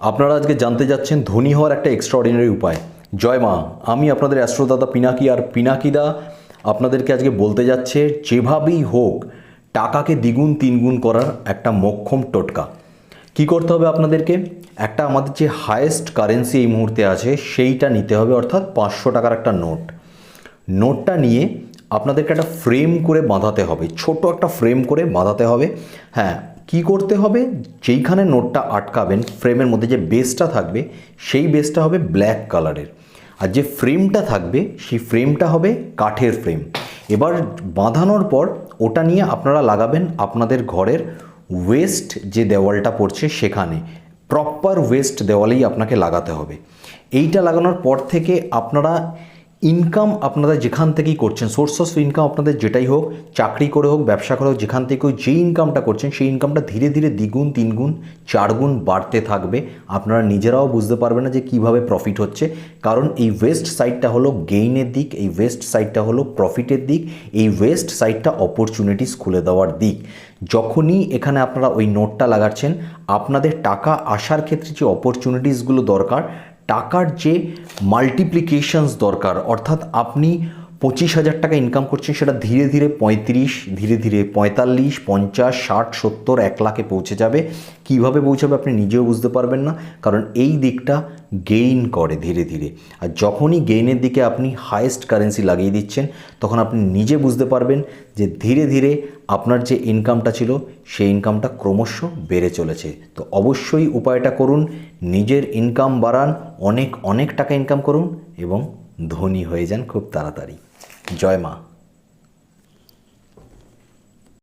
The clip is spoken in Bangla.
আপনারা আজকে জানতে যাচ্ছেন ধনী হওয়ার একটা এক্সট্রাঅর্ডিনারি উপায়। জয় মা, আমি আপনাদের অ্যাস্ট্রোদাদা পিনাকি আর পিনাকিদা আপনাদেরকে আজকে বলতে যাচ্ছে, যেভাবেই হোক, টাকাকে দ্বিগুণ তিনগুণ করার একটা মক্ষম টোটকা। কি করতে হবে আপনাদেরকে? একটা আমাদের যে হায়েস্ট কারেন্সি এই মুহূর্তে আছে, সেইটা নিতে হবে অর্থাৎ পাঁচশো টাকার একটা নোট। নোটটা নিয়ে আপনাদেরকে একটা ফ্রেম করে বাঁধাতে হবে। ছোট একটা ফ্রেম করে বাঁধাতে হবে। হ্যাঁ কি করতে হবে? যেইখানে নোটটা আটকাবেন, ফ্রেমের মধ্যে যে বেসটা থাকবে, সেই বেসটা হবে ব্ল্যাক কালারের। আর যে ফ্রেমটা থাকবে, সেই ফ্রেমটা হবে কাঠের ফ্রেম। এবার বাঁধানোর পর ওটা নিয়ে আপনারা লাগাবেন আপনাদের ঘরের ওয়েস্ট যে দেওয়ালটা পড়ছে সেখানে। প্রপার ওয়েস্ট দেওয়ালেই আপনাকে লাগাতে হবে। এইটা লাগানোর পর থেকে আপনারা ইনকাম আপনারা যেখান থেকেই করছেন সোর্স অফ ইনকাম আপনাদের যেটাই হোক, চাকরি করে হোক, ব্যবসা করে হোক, যেখান থেকে যে ইনকামটা করছেন, সেই ইনকামটা ধীরে ধীরে দ্বিগুণ, তিনগুণ, চারগুণ বাড়তে থাকবে। আপনারা নিজেরাও বুঝতে পারবেন না যে কীভাবে প্রফিট হচ্ছে। কারণ এই ওয়েস্ট সাইডটা হলো গেইনের দিক, এই ওয়েস্ট সাইডটা হলো প্রফিটের দিক, এই ওয়েস্ট সাইডটা অপরচুনিটিস খুলে দেওয়ার দিক। যখনই এখানে আপনারা ওই নোটটা লাগাচ্ছেন, আপনাদের টাকা আসার ক্ষেত্রে যে অপরচুনিটিসগুলো দরকার টাকার যে মাল্টিপ্লিকেশনস দরকার অর্থাৎ আপনি পঁচিশ হাজার টাকা ইনকাম করছেন সেটা ধীরে ধীরে পঁয়ত্রিশ, ধীরে ধীরে পঁয়তাল্লিশ, পঞ্চাশ, ষাট, সত্তর, এক লাখে পৌঁছে যাবে। কীভাবে পৌঁছাবে আপনি নিজেও বুঝতে পারবেন না, কারণ এই দিকটা গেইন করে ধীরে ধীরে। আর যখনই গেইনের দিকে আপনি হায়েস্ট কারেন্সি লাগিয়ে দিচ্ছেন, তখন আপনি নিজে বুঝতে পারবেন যে ধীরে ধীরে আপনার যে ইনকামটা ছিল, সেই ইনকামটা ক্রমশ বেড়ে চলেছে। তো অবশ্যই উপায়টা করুন, নিজের ইনকাম বাড়ান, অনেক অনেক টাকা ইনকাম করুন এবং ধনী হয়ে যান খুব তাড়াতাড়ি। জয় মা।